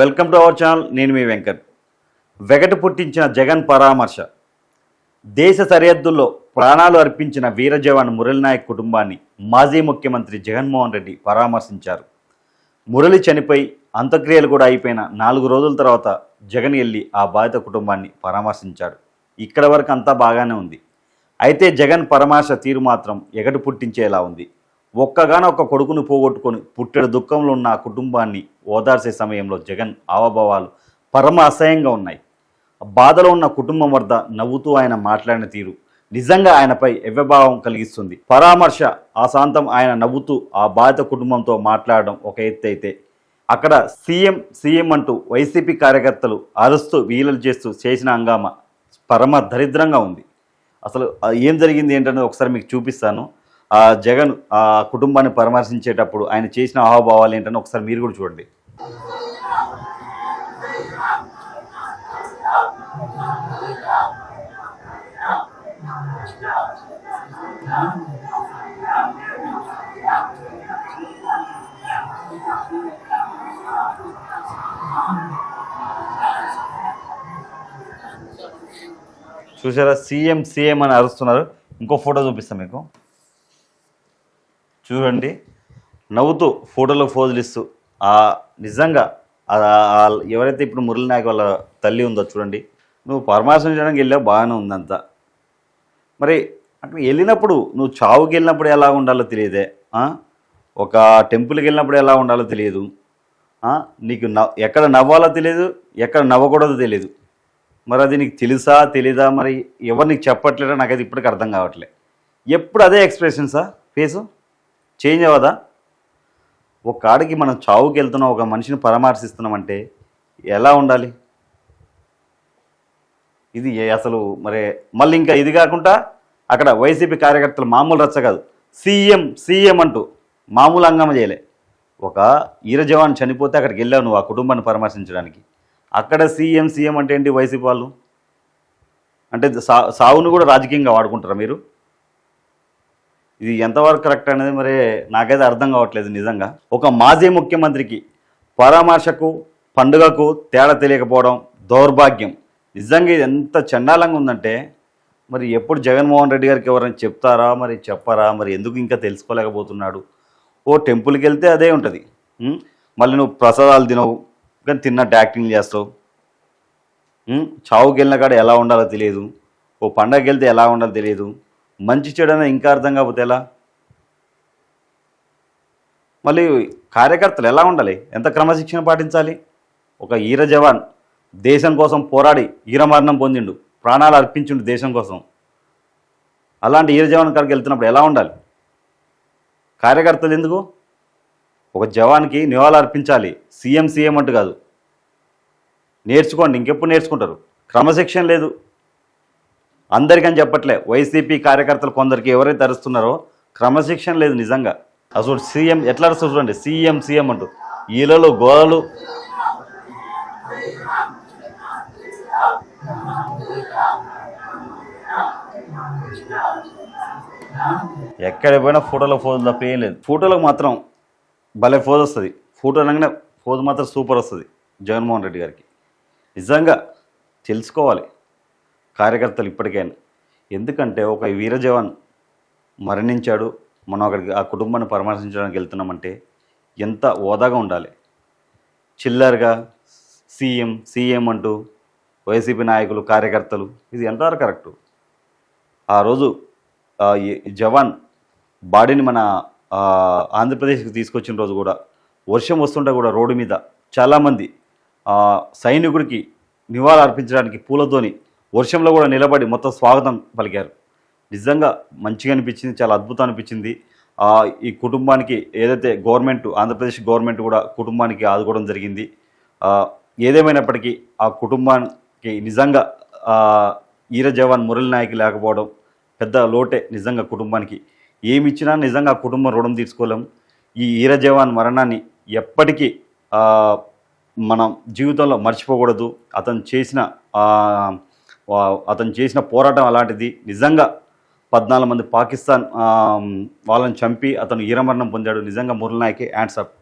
Welcome to our channel నేను మీ వెంకట్. వెగట పుట్టించిన జగన్ పరామర్శ. దేశ సరిహద్దుల్లో ప్రాణాలు అర్పించిన వీర జవాన్ మురళి నాయక్ కుటుంబాన్ని మాజీ ముఖ్యమంత్రి జగన్మోహన్ రెడ్డి పరామర్శించారు. మురళి చనిపోయి అంత్యక్రియలు కూడా అయిపోయిన నాలుగు రోజుల తర్వాత జగన్ వెళ్ళి ఆ బాధిత కుటుంబాన్ని పరామర్శించాడు. ఇక్కడ వరకు అంతా బాగానే ఉంది. అయితే జగన్ పరామర్శ తీరు మాత్రం ఎగటు పుట్టించేలా ఉంది. ఒక్కగానొక్క ఒక్క కొడుకును పోగొట్టుకొని పుట్టెడు దుఃఖంలో ఉన్న ఆ కుటుంబాన్ని ఓదార్చే సమయంలో జగన్ ఆవభావాలు పరమ అసహ్యంగా ఉన్నాయి. బాధలో ఉన్న కుటుంబం వద్ద నవ్వుతూ ఆయన మాట్లాడిన తీరు నిజంగా ఆయనపై ఎవ్వభావం కలిగిస్తుంది. పరామర్శ ఆశాంతం ఆయన నవ్వుతూ ఆ బాధిత కుటుంబంతో మాట్లాడడం ఒక ఎత్తు అయితే అక్కడ సీఎం సీఎం అంటూ వైసీపీ కార్యకర్తలు అరుస్తూ వీలలు చేస్తూ చేసిన హంగామా పరమ దరిద్రంగా ఉంది. అసలు ఏం జరిగింది ఏంటనేది ఒకసారి మీకు చూపిస్తాను. ఆ జగన్ ఆ కుటుంబాన్ని పరామర్శించేటప్పుడు ఆయన చేసిన హావభావాలు ఏంటని ఒకసారి మీరు కూడా చూడండి. చూసారా? సీఎం సీఎం అని అరుస్తున్నారు. ఇంకో ఫోటో చూపిస్తాను మీకు. చూడండి. నవ్వుతూ ఫోటోలో ఫోజులు ఇస్తూ నిజంగా ఆ- ఎవరైతే ఇప్పుడు మురళి నాయక్ వాళ్ళ తల్లి ఉందో చూడండి నువ్వు పరమాశం చేయడానికి వెళ్ళావు బాగానే ఉందంతా. మరి అక్కడ వెళ్ళినప్పుడు నువ్వు చావుకి వెళ్ళినప్పుడు ఎలా ఉండాలో తెలియదే ఒక టెంపుల్కి వెళ్ళినప్పుడు ఎలా ఉండాలో తెలియదు నీకు నవ్ ఎక్కడ నవ్వాలో తెలియదు ఎక్కడ నవ్వకూడదో తెలియదు. మరి అది నీకు తెలుసా తెలీదా మరి ఎవరు నీకు చెప్పట్లేదో నాకు అది ఇప్పటికి అర్థం కావట్లే. ఎప్పుడు అదే ఎక్స్ప్రెషన్సా ఫేసు? చేంజ్ అవ్వదా? ఒక కాడికి మనం చావుకి వెళ్తున్నాం ఒక మనిషిని పరామర్శిస్తున్నాం అంటే ఎలా ఉండాలి? ఇది ఏ- అసలు మరి మళ్ళీ ఇంకా ఇది కాకుండా అక్కడ వైసీపీ కార్యకర్తలు మామూలు రచ్చ కాదు. సీఎం సీఎం అంటూ మామూలు హంగామా చేయలే. ఒక ఈరజవాన్ చనిపోతే అక్కడికి వెళ్ళావు నువ్వు ఆ కుటుంబాన్ని పరామర్శించడానికి. అక్కడ సీఎం సీఎం అంటే ఏంటి వైసీపీ వాళ్ళు? అంటే సా సావును కూడా రాజకీయంగా వాడుకుంటారా మీరు? ఇది ఎంతవరకు కరెక్ట్ అనేది మరి నాకైతే అర్థం కావట్లేదు నిజంగా. ఒక మాజీ ముఖ్యమంత్రికి పరామర్శకు పండుగకు తేడా తెలియకపోవడం దౌర్భాగ్యం. నిజంగా ఇది ఎంత చండాలంగా ఉందంటే మరి ఎప్పుడు జగన్మోహన్ రెడ్డి గారికి ఎవరైనా చెప్తారా మరి చెప్పరా మరి ఎందుకు ఇంకా తెలుసుకోలేకపోతున్నాడు? ఓ టెంపుల్కి వెళ్తే అదే ఉంటుంది. మళ్ళీ నువ్వు ప్రసాదాలు తినవు కానీ తిన్నట్టు యాక్టింగ్ చేస్తావు. చావుకి వెళ్ళిన కాడ ఎలా ఉండాలో తెలియదు. ఓ పండగకి వెళ్తే ఎలా ఉండాలో తెలియదు. మంచి చెడు ఇంకా అర్థం కాకపోతే ఎలా? మళ్ళీ కార్యకర్తలు ఎలా ఉండాలి? ఎంత క్రమశిక్షణ పాటించాలి? ఒక ఈర జవాన్ దేశం కోసం పోరాడి ఈరమరణం పొందిండు ప్రాణాలు అర్పించిండు దేశం కోసం. అలాంటి ఈర జవాన్ కాడికి వెళ్తున్నప్పుడు ఎలా ఉండాలి? కార్యకర్తలు ఎందుకు? ఒక జవాన్కి నివాళులు అర్పించాలి సీఎం సీఎం అంటూ కాదు. నేర్చుకోండి ఇంకెప్పుడు నేర్చుకుంటారు? క్రమశిక్షణ లేదు. అందరికని చెప్పట్లే. వైసీపీ కార్యకర్తలు కొందరికి ఎవరైతే అరుస్తున్నారో క్రమశిక్షణ లేదు నిజంగా. అసలు సీఎం ఎట్లా అరుస్తారు చూడండి. సీఎం సీఎం అంటూ. ఈలలో గోలలు ఎక్కడ పోయినా ఫోటోలో ఫోజు తప్ప ఏం లేదు. ఫోటోలకు మాత్రం భలే ఫోజ్ వస్తుంది. ఫోటో అనగానే ఫోజ్ మాత్రం సూపర్ వస్తుంది జగన్మోహన్ రెడ్డి గారికి. నిజంగా తెలుసుకోవాలి. కార్యకర్తలు ఇప్పటికైనా ఎందుకంటే ఒక వీర జవాన్ మరణించాడు. మనం అక్కడికి ఆ కుటుంబాన్ని పరామర్శించడానికి వెళ్తున్నామంటే ఎంత హోదాగా ఉండాలి. చిల్లరగా సీఎం సీఎం అంటూ వైసీపీ నాయకులు కార్యకర్తలు ఇది ఎంతవరకు కరెక్టు? ఆ రోజు జవాన్ బాడీని మన ఆంధ్రప్రదేశ్కి తీసుకొచ్చిన రోజు కూడా వర్షం వస్తుంటే కూడా రోడ్డు మీద చాలామంది సైనికుడికి నివాళులు అర్పించడానికి పూలతోని వర్షంలో కూడా నిలబడి మొత్తం స్వాగతం పలికారు. నిజంగా మంచిగా అనిపించింది చాలా అద్భుతం అనిపించింది. ఈ కుటుంబానికి ఏదైతే గవర్నమెంట్ ఆంధ్రప్రదేశ్ గవర్నమెంట్ కూడా కుటుంబానికి ఆదుకోవడం జరిగింది. ఏదేమైనప్పటికీ ఆ కుటుంబానికి నిజంగా ఈర జవాన్ మురళి నాయక్ లేకపోవడం పెద్ద లోటే నిజంగా కుటుంబానికి. ఏమి ఇచ్చినా నిజంగా కుటుంబం రుణం తీసుకోలేం ఈ ఈర జవాన్ మరణాన్ని ఎప్పటికీ మనం జీవితంలో మర్చిపోకూడదు. అతను చేసిన అతను చేసిన పోరాటం అలాంటిది. నిజంగా పద్నాలుగు మంది పాకిస్తాన్ వాళ్ళని చంపి అతను ఈరమరణం పొందాడు. నిజంగా మురళి నాయకే హ్యాండ్స్ అప్.